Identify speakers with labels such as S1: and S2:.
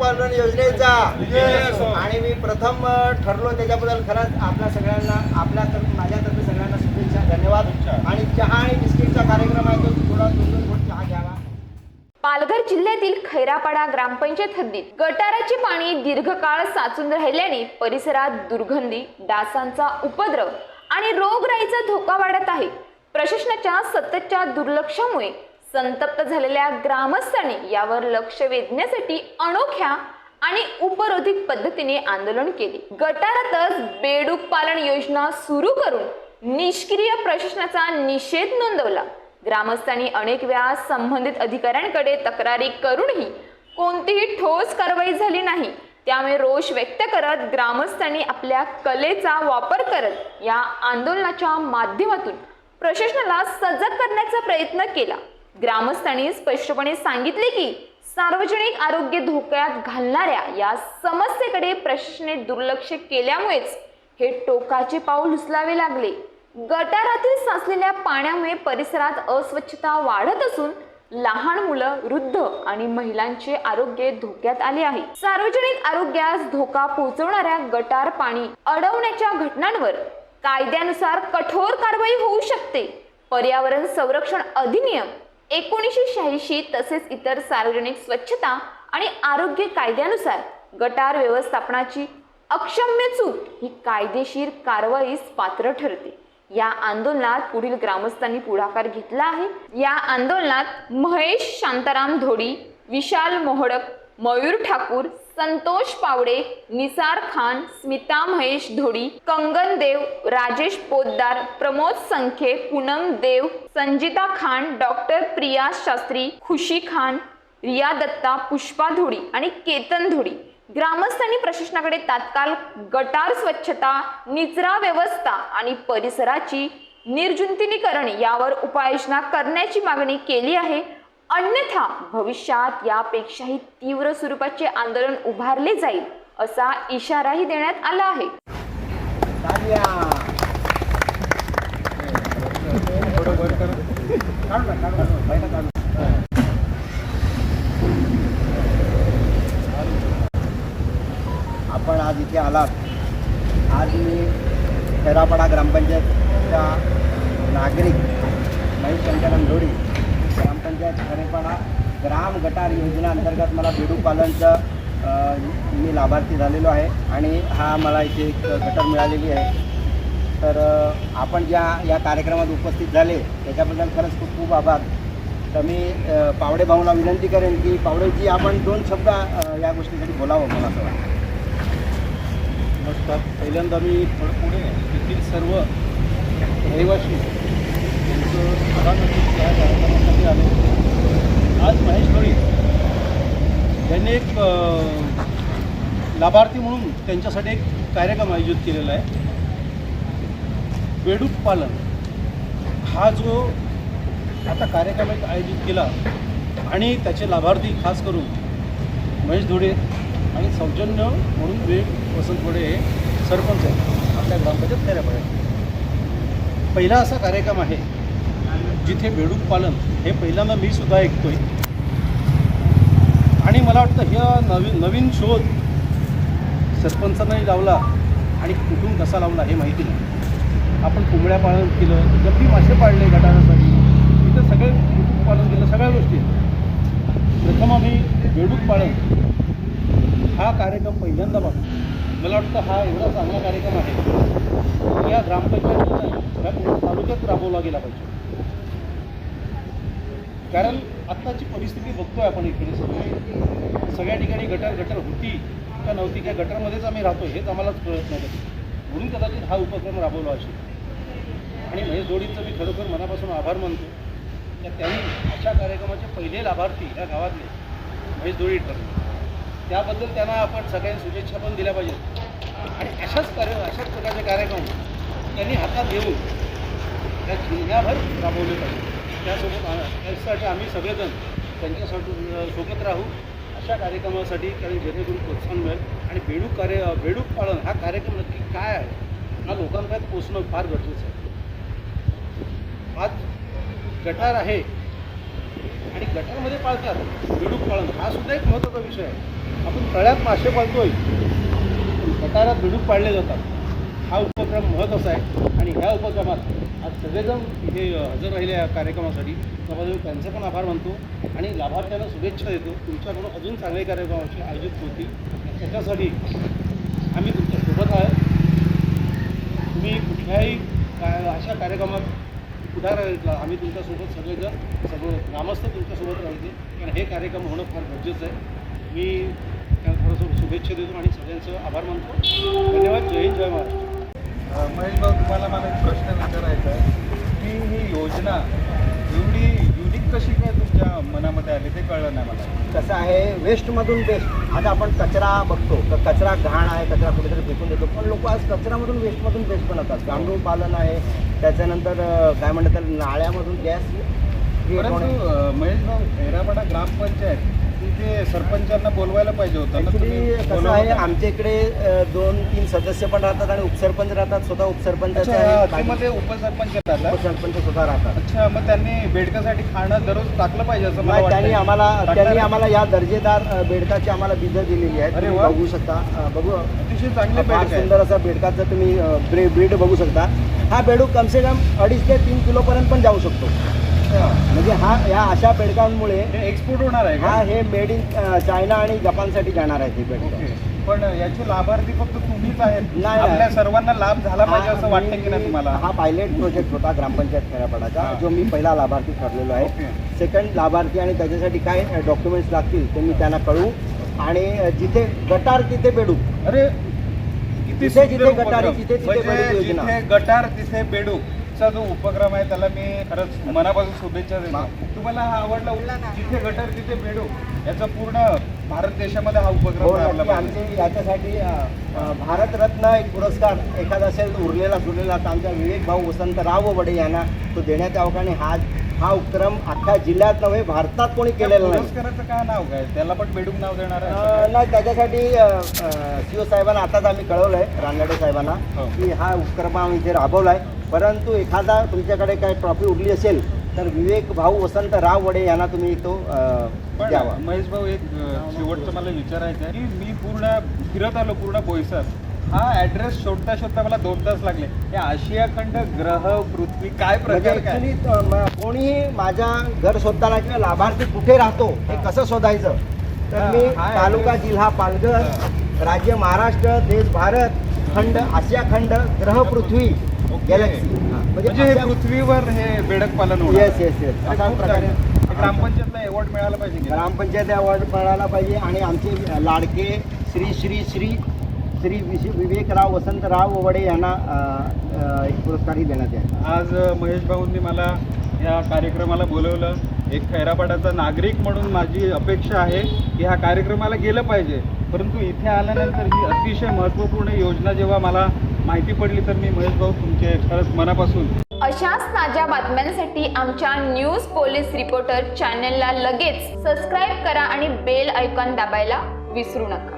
S1: पालन योजनेचा. आणि मी प्रथम ठरलो त्याच्याबद्दल खरंच आपल्या सगळ्यांना आपल्या तर माझ्यातर्फे सगळ्यांना शुभेच्छा धन्यवाद. आणि चहा आणि बिस्किटचा कार्यक्रम आहे तो थोडा दोन दोन घोट चहा घ्यावा.
S2: पालघर जिल्ह्यातील खैरापाडा ग्रामपंचायत हद्दीत गटाराचे पाणी दीर्घकाळ साचून राहिल्याने परिसरात दुर्गंधी डासांचा उपद्रव आणि रोगराईचा धोका वाढत आहे. प्रशासनाच्या सततच्या दुर्लक्षामुळे संतप्त झालेल्या ग्रामस्थांनी यावर लक्ष वेधण्यासाठी अनोख्या आणि उपरोधिक पद्धतीने आंदोलन केले. गटारातच बेडूक पालन योजना सुरू करून निष्क्रिय प्रशासनाचा निषेध नोंदवला. ग्रामस्थांनी अनेक वेळा संबंधित अधिकाऱ्यांकडे तक्रारी करूनही कोणतीही ठोस कारवाई झाली नाही. त्यामुळे रोष व्यक्त करत ग्रामस्थांनी आपल्या कलेचा वापर करत या आंदोलनाच्या माध्यमातून प्रशासनाला सजग करण्याचा प्रयत्न केला. ग्रामस्थांनी स्पष्टपणे सांगितले की सार्वजनिक आरोग्य धोक्यात घालणाऱ्या या समस्येकडे प्रशासनाने दुर्लक्ष केल्यामुळेच हे टोकाचे पाऊल उचलावे लागले. गटारातील साचलेल्या पाण्यामुळे परिसरात अस्वच्छता वाढत असून लहान मुलं वृद्ध आणि महिलांचे आरोग्य धोक्यात आले आहे. सार्वजनिक आरोग्यास धोका पोहोचवणाऱ्या गटार पाणी अडवण्याच्या घटनांवर कायद्यानुसार कठोर कारवाई होऊ शकते. पर्यावरण संरक्षण अधिनियम एकोणीसशे शहाऐंशी तसेच इतर सार्वजनिक स्वच्छता आणि आरोग्य कायद्यानुसार गटार व्यवस्थापनाची अक्षम्य चूक ही कायदेशीर कारवाईस पात्र ठरते. या आंदोलनात पुढील ग्रामस्थांनी पुढाकार घेतला आहे. या आंदोलनात महेश शांताराम धोडी विशाल मोहडक मयूर ठाकूर संतोष पावडे निसार खान स्मिता महेश धोडी कंगन देव राजेश पोद्दार प्रमोद संखे पूनम देव संजिता खान डॉक्टर प्रिया शास्त्री खुशी खान रिया दत्ता पुष्पा धोडी आणि केतन धोडी. ग्रामस्थांनी प्रशासनाकडे तात्काळ गटार स्वच्छता निचरा व्यवस्था आणि परिसराची निर्जंतुकीकरण यावर उपाययोजना करण्याची मागणी केली आहे. अन्यथा भविष्यात यापेक्षाही तीव्र स्वरूपाचे आंदोलन उभारले जाईल असा इशाराही देण्यात आला आहे.
S1: आपण आज इथे आलात. आज मी खेरापाडा ग्रामपंचायतच्या नागरिक महेश शंकरन धोडी पंचायत खरेपणा ग्राम गटार योजनेअंतर्गत मला बेडूक पालनचं मी लाभार्थी झालेलो आहे आणि हा मला इथे एक गटर मिळालेली आहे. तर आपण ज्या या कार्यक्रमात उपस्थित झाले त्याच्याबद्दल खरंच खूप खूप आभार. तर मी पावडे भाऊला विनंती करेन की पावडेजी आपण दोन शब्द या गोष्टीसाठी बोलावं मला असं वाटतं.
S3: नमस्कार. पहिल्यांदा मी थोडं पुढे येथील सर्व रहिवासी यांचं कार्यक्रमासाठी आलो आज महेश गवळी यांनी एक लाभार्थी म्हणून त्यांच्यासाठी एक कार्यक्रम आयोजित केलेला आहे. बेडूक पालन हा जो आता कार्यक्रम एक आयोजित केला आणि त्याचे लाभार्थी खास करून महेश धुडे आणि सौजन्य म्हणून विवेक वसंत घोडे हे सरपंच आहेत. आपल्या ग्रामपंचायत खेड्यापाड्यात पहिला असा कार्यक्रम आहे जिथे बेडूक पालन हे पहिल्यांदा मी सुद्धा ऐकतोय. मला वाटतं ह्या नवीन नवीन शोध सरपंचांनाही लावला आणि कुठून कसा लावला हे माहिती नाही. आपण कोंबड्या पालन केलं गप्पी मासे पाळले गटारासाठी. इथं सगळे कुक्कुट पालन केलं सगळ्या गोष्टी. प्रथम आम्ही बेडूक पाळण हा कार्यक्रम पहिल्यांदा बघतो मला वाटतं हा एवढा चांगला कार्यक्रम आहे. या ग्रामपंचायतीला या तालुक्यात राबवला गेला पाहिजे. कारण आत्ताची परिस्थिती बघतोय आपण इकडे सगळे. सगळ्या ठिकाणी गटर गटर होती का नव्हती त्या गटरमध्येच आम्ही राहतो हेच आम्हालाच कळत नाही म्हणून कदाचित हा उपक्रम राबवला असेल. आणि महेश जोडींचं मी खरोखर मनापासून आभार मानतो. तर त्यांनी अशा कार्यक्रमाचे पहिले लाभार्थी या गावातले महेश जोडी ठरले. त्याबद्दल त्यांना आपण सगळ्यांनी शुभेच्छा पण दिल्या पाहिजेत. आणि अशाच कार्य अशाच प्रकारचे कार्यक्रम त्यांनी हातात घेऊन त्या जिल्ह्याभर राबवले पाहिजे त्यासोबत त्यासाठी आम्ही सगळेजण त्यांच्यासाठी सोबत राहू. अशा कार्यक्रमासाठी कारण जेणेकरून प्रोत्साहन मिळेल. आणि बेडूक कार्य बेडूक पालन हा कार्यक्रम नक्की काय आहे हा लोकांपर्यंत पोचणं फार गरजेचं आहे. आज गटार आहे आणि गटारमध्ये पाळतात. बेडूक पाळण हा सुद्धा एक महत्त्वाचा विषय आहे. आपण तळ्यात मासे पाळतोय गटारात बेडूक पाळले जातात. हा उपक्रम महत्त्वाचा आहे. आणि ह्या उपक्रमात आज सगळेजण इथे हजर राहिले या कार्यक्रमासाठी. त्याबद्दल त्यांचे पण आभार मानतो आणि लाभार्थ्यांना शुभेच्छा देतो. तुमच्याकडून अजून चांगले कार्यक्रमाची आयोजित होती त्याच्यासाठी आम्ही तुमच्यासोबत आहे तुम्ही कुठल्याही काय अशा कार्यक्रमात उदाहरण आम्ही तुमच्यासोबत सगळेजण सगळं ग्रामस्थ तुमच्यासोबत राहते कारण हे कार्यक्रम होणं फार गरजेचं आहे. मी त्यांना थोडंसं शुभेच्छा देतो आणि सगळ्यांचं आभार मानतो. धन्यवाद. जय हिंद जय महाराष्ट्र.
S4: महेश भाऊ तुम्हाला मला एक प्रश्न विचारायचा आहे की योजना एवढी युनिक कशी काय तुमच्या मनामध्ये आली ते कळलं नाही मला.
S1: कसं आहे वेस्टमधून बेस्ट आता आपण कचरा बघतो तर कचरा घाण आहे कचरा कुठेतरी फेकून देतो. पण लोक आज कचऱ्यामधून वेस्टमधून बेस्ट बनवतात. गांडूळ पालन आहे त्याच्यानंतर काय म्हणतात नाळ्यामधून गॅस
S4: परंतु महेश भाऊ खैरापाडा ग्रामपंचायत तिथे सरपंचांना बोलवायला पाहिजे होतं
S1: आहे? आमच्या इकडे दोन तीन सदस्य पण राहतात आणि उपसरपंच राहतात स्वतः आहे
S4: हद्दीमध्ये उपसरपंच राहतात
S1: उपसरपंच स्वतः राहतात.
S4: अच्छा मग त्यांनी बेडकासाठी खाणं दररोज टाकलं पाहिजे असं
S1: त्यांनी आम्हाला त्यांनी
S4: आहे?
S1: आम्हाला या दर्जेदार बेडकाची आम्हाला बीजं दिलेली
S4: वा.
S1: बघू शकता. बघू.
S4: अतिशय चांगले आहे.
S1: सुंदर असा बेडकाचं तुम्ही ब्रीड बघू शकता. हा बेडूक कमसे कम अडीच ते तीन किलोपर्यंत पण जाऊ शकतो. म्हणजे हा या अशा बेडकांमुळे
S4: एक्सपोर्ट होणार आहे
S1: हा हे मेड इन चायना आणि जपानसाठी जाणार आहे ही बेडकं
S4: पण याचे लाभार्थी फक्त तुम्हीच आहेत.
S1: नाही.
S4: आपल्या सर्वांना लाभ झाला पाहिजे असं वाटतं की नाही तुम्हाला?
S1: हा पायलट प्रोजेक्ट होता ग्रामपंचायत खेळापाडाचा
S4: हा.
S1: जो मी पहिला लाभार्थी ठरलेलो आहे. सेकंड लाभार्थी आणि त्याच्यासाठी काय डॉक्युमेंट्स लागतील ते मी त्यांना कळवू आणि जिथे गटार तिथे बेडू
S4: अरे
S1: जिथे-
S4: सुंदर
S1: जिथे गटारी. तिथे- तिथे
S4: म्हणजे गटार तिथे बेडूक चा जो उपक्रम आहे त्याला मी खरंच मनापासून शुभेच्छा देतो तुम्हाला हा आवडला जिथे गटार तिथे बेडूक याचा पूर्ण भारत देशामध्ये हा उपक्रम
S1: हो
S4: राबला.
S1: आमचे याच्यासाठी भारतरत्न एक पुरस्कार एखादा असेल उरलेला सुरलेला तर आमच्या विवेक भाऊ वसंतराव वडे यांना तो देण्यात यावा आणि हा हा उपक्रम अख्ख्या जिल्ह्यात नव्हे भारतात कोणी केलेला नाही.
S4: पुरस्काराचं काय नाव काय? त्याला पण बेडूक नाव देणार आहे
S1: नाही त्याच्यासाठी सी ओ साहेबांना आताच आम्ही कळवलं आहे रानडे साहेबांना
S4: हो.
S1: की हा उपक्रम आम्ही इथे राबवला आहे परंतु एखादा तुमच्याकडे काय ट्रॉफी उरली असेल तर विवेक भाऊ वसंतराव वडे यांना तुम्ही तो द्यावा.
S4: महेश भाऊ एक शेवटचं मला विचारायचं आहे की मी पूर्ण फिरत आलो पूर्ण बोईसर. हा ऍड्रेस शोधता शोधता मला दोन तास लागले. या आशिया खंड ग्रह पृथ्वी काय
S1: म्हणजे
S4: प्रकार काय?
S1: कोणीही माझ्या घर शोधताना किंवा लाभार्थी कुठे राहतो हे कसं शोधायचं? तर
S4: हा,
S1: मी
S4: हा
S1: तालुका
S4: address.
S1: जिल्हा पालघर राज्य महाराष्ट्र देश भारत खंड आशिया खंड ग्रह पृथ्वी
S4: ओके.
S1: गॅलेक्सी
S4: म्हणजे हे पृथ्वीवर हे बेडक पालन होणार.
S1: येस येस येस
S4: अरे,
S1: अशा
S4: खूप
S1: प्रकारे.
S4: चांगलं. हे ग्रामपंचायतला अवॉर्ड मिळाला पाहिजे की?
S1: ग्रामपंचायत अवॉर्ड मिळाला पाहिजे आणि आमचे लाडके श्री श्री श्री श्री विश- विवेकराव वसंतराव वडे यांना एक पुरस्कारही देण्यात येईल
S4: आज महेश भाऊंनी मला या कार्यक्रमाला बोलवलं. एक खैरापाडाचा नागरिक म्हणून माझी अपेक्षा आहे की ह्या कार्यक्रमाला गेलं पाहिजे. परंतु इथे आल्यानंतर ही अतिशय महत्त्वपूर्ण योजना जेव्हा मला माहिती पडली तर मी महेश भाऊ तुमचे खरंच मनापासून
S2: अशाच ताज्या बातम्यांसाठी आमच्या न्यूज पोलीस रिपोर्टर चॅनलला लगेच सबस्क्राईब करा आणि बेल ऐकॉन दाबायला विसरू नका.